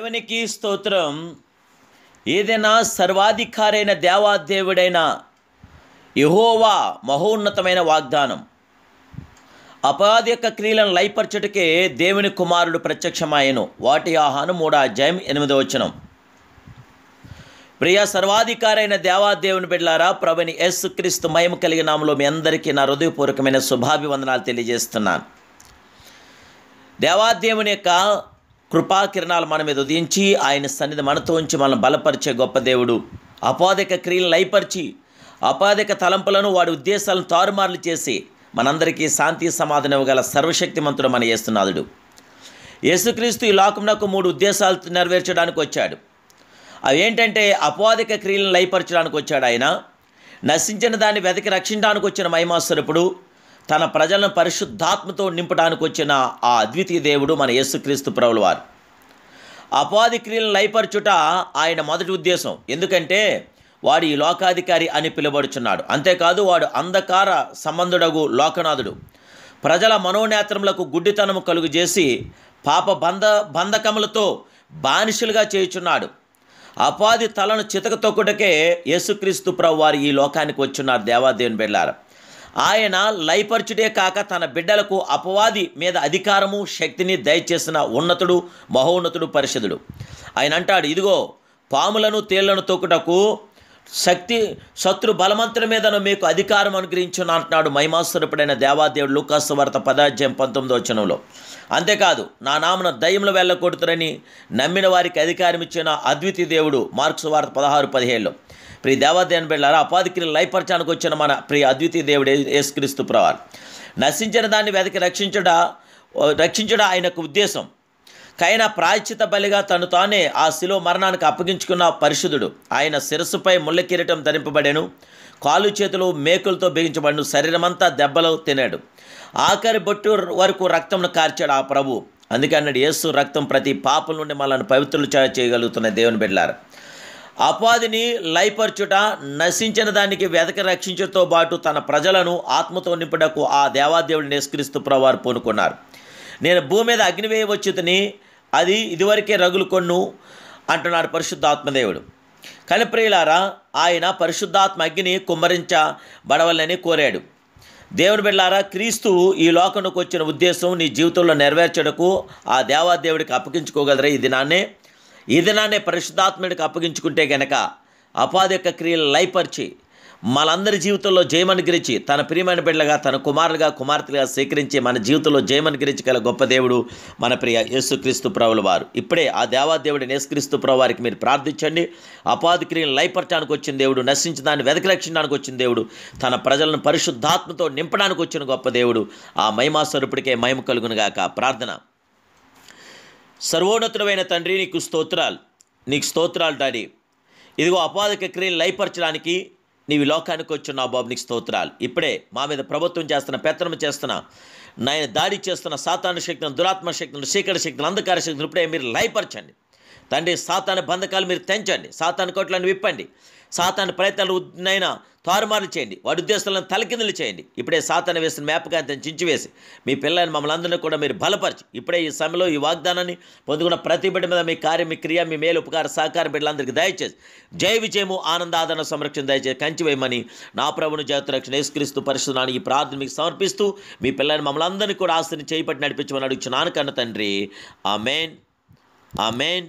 దేవునికి స్తోత్రం. ఏదైనా సర్వాధికారైన దేవాదేవుడైన యహోవా మహోన్నతమైన వాగ్దానం. అపాధి యొక్క క్రియలను లయపరచుటకే దేవుని కుమారుడు ప్రత్యక్షమాయను. వాటి ఆహాను మూడో అధ్యాయం ఎనిమిదో వచనం. ప్రియ సర్వాధికారైన దేవాదేవుని బిడ్లారా ప్రభుని ఎస్ క్రీస్తు మయం కలిగిన నామలో మీ అందరికీ నా హృదయపూర్వకమైన శుభాభివందనాలు తెలియజేస్తున్నాను. దేవాదేవుని యొక్క కృపాకిరణాలు మన మీద ఉదయించి ఆయన సన్నిధి మనతో ఉంచి మనం బలపరిచే గొప్ప దేవుడు. అపాధిక క్రియలను లయపరిచి అపాధిక తలంపులను వాడి ఉద్దేశాలను తారుమార్లు చేసి మనందరికీ శాంతి సమాధానం ఇవ్వగల సర్వశక్తిమంతుడు మన యేసునాథుడు. యేసుక్రీస్తు ఈ లోకంలో మూడు ఉద్దేశాలు నెరవేర్చడానికి వచ్చాడు. అవేంటంటే అపాదిక క్రియలను లయపరచడానికి వచ్చాడు ఆయన. నశించిన దాన్ని వెతికి రక్షించడానికి వచ్చిన మహిమాస్వరూపుడు తన ప్రజలను పరిశుద్ధాత్మతో నింపడానికి వచ్చిన ఆ అద్వితీయ దేవుడు మన యేసుక్రీస్తు ప్రభుల వారు అపవాది క్రియలను లయపరచుట ఆయన మొదటి ఉద్దేశం. ఎందుకంటే వాడు ఈ లోకాధికారి అని పిలువబడుచున్నాడు. అంతేకాదు వాడు అంధకార సంబంధుడగు లోకనాథుడు. ప్రజల మనోనేత్రములకు గుడ్డితనము కలుగు చేసి పాప బంధ బంధకములతో బానిసలుగా చేయుచున్నాడు. అపాది తలను చితక తొక్కుటకే యేసుక్రీస్తు ప్రభు వారు ఈ లోకానికి వచ్చున్నారు దేవాదేవుని బిడ్డారు ఆయన లయపరచుడే కాక తన బిడ్డలకు అపవాది మీద అధికారము శక్తిని దయచేసిన ఉన్నతుడు మహోన్నతుడు పరిషదుడు ఆయన అంటాడు ఇదిగో పాములను తేళ్ళను తొక్కుటకు శక్తి శత్రు బలమంతుల మీదను మీకు అధికారం అనుగ్రహించును అంటున్నాడు మహిమాస్వరూపుడైన దేవాదేవుడు లూకాసు వార్త పదాధ్యాయం పంతొమ్మిదో వచనంలో. అంతేకాదు నా నామన దయ్యంలో వెళ్ళకొడుతురని నమ్మిన వారికి అధికారం ఇచ్చిన అద్వితీయ దేవుడు మార్క్స్ వార్త పదహారు పదిహేడులో ప్రియ దేవాదేవుని బిళ్ళారా అపాధిక్రియలు లైపరచానికి వచ్చిన మన ప్రియ అద్వితీయ దేవుడు యేసుక్రీస్తు ప్రవారు నశించిన దాన్ని వెతికి రక్షించడా రక్షించడా ఆయనకు ఉద్దేశం. కైన ప్రాయశ్చిత బలిగా తను తానే ఆ శిలో మరణానికి అప్పగించుకున్న పరిశుద్ధుడు. ఆయన శిరస్సుపై ముళ్ళ కిరీటం ధరింపబడెను. కాలు చేతులు మేకులతో బిగించబడిను. శరీరమంతా దెబ్బలు తినాడు. ఆఖరి బొట్టు వరకు రక్తంను కార్చాడు ఆ ప్రభు. అందుకే అన్నాడు యేసు రక్తం ప్రతి పాపం నుండి మనల్ని పవిత్రులు చేయగలుగుతున్న దేవుని బిడ్డారు అపాధిని లయపరచుట నశించిన దానికి వెదక రక్షించడంతో పాటు తన ప్రజలను ఆత్మతో నింపుటకు ఆ దేవాదేవుడిని నిష్కరిస్తూ ప్రవారు పూనుకున్నారు. నేను భూమి మీద అగ్ని వేయవచ్చుతని అది ఇదివరకే రగులు కొన్ను అంటున్నాడు పరిశుద్ధాత్మదేవుడు. కానీ ప్రియులారా ఆయన పరిశుద్ధాత్మ అగ్ని కుమ్మరించబడవలని కోరాడు. దేవుని బిడ్డారా క్రీస్తు ఈ లోకంలోకి వచ్చిన ఉద్దేశం నీ జీవితంలో నెరవేర్చడకు ఆ దేవాదేవుడికి అప్పగించుకోగలరా ఈ దినాన్నే? ఈ దినాన్నే పరిశుద్ధాత్ముడికి అప్పగించుకుంటే గనక అపాధి యొక్క క్రియలు లయపరిచి మనందరి జీవితంలో జయమనుగ్రహించి తన ప్రియమైన బిడ్డగా తన కుమారులుగా కుమార్తెగా స్వీకరించి మన జీవితంలో జయమనుగ్రహించగల గొప్ప దేవుడు మన ప్రియ యేసుక్రీస్తు ప్రభుల వారు. ఇప్పుడే ఆ దేవాదేవుడిని యేసుక్రీస్తు ప్రభు వారికి మీరు ప్రార్థించండి. అపాధిక్రియను లయపరచడానికి వచ్చిన దేవుడు నశించి దాన్ని వెదకి రక్షించడానికి వచ్చిన దేవుడు తన ప్రజలను పరిశుద్ధాత్మతో నింపడానికి వచ్చిన గొప్ప దేవుడు ఆ మహిమాస్వరూపుడికే మహిమ కలుగునుగాక ప్రార్థన. సర్వోన్నతుడమైన తండ్రి నీకు స్తోత్రాలు. నీకు స్తోత్రాలు డాడీ. ఇదిగో అపాదక క్రియలు లయపరచడానికి నీవు లోకానికి వచ్చిన బాబు నీకు స్తోత్రాలు. ఇప్పుడే మా మీద ప్రభుత్వం చేస్తున్న పెత్తనం చేస్తున్న నాయన దాడి చేస్తున్న సాతాను శక్తులను దురాత్మ శక్తులను చీకటి శక్తులు అంధకార శక్తులు ఇప్పుడే మీరు లయపరచండి. తండ్రి సాతాను బంధకాలు మీరు తెంచండి. సాతాను కోట్లను విప్పండి. సాతాను ప్రయత్నాలు నైనా తారుమారు చేయండి. వాడి ఉద్దేశాలను తలకిందులు చేయండి. ఇప్పుడే సాతాన వేసిన మేపకాంతం చించివేసి మీ పిల్లల్ని మమ్మల్ని అందరినీ కూడా మీరు బలపరిచి ఇప్పుడే ఈ సమయంలో ఈ వాగ్దానాన్ని పొందుకున్న ప్రతి బిడ్డ మీద మీ కార్యం మీ క్రియ మీ మేలు ఉపకార సహకార బిడ్డలందరికీ దయచేసి జయ విజయము ఆనంద ఆదరణ సంరక్షణ దయచేసి కంచి వేయమని నా ప్రభుని జాతరక్షణ యేసుక్రీస్తు పరిశుధాన్ని ఈ ప్రార్థన మీకు సమర్పిస్తూ మీ పిల్లల్ని మమ్మల్ని అందరినీ కూడా ఆస్తిని చేపట్టి నడిపించమని అడుగుచున్నాను కన్న తండ్రి. Amen. Amen.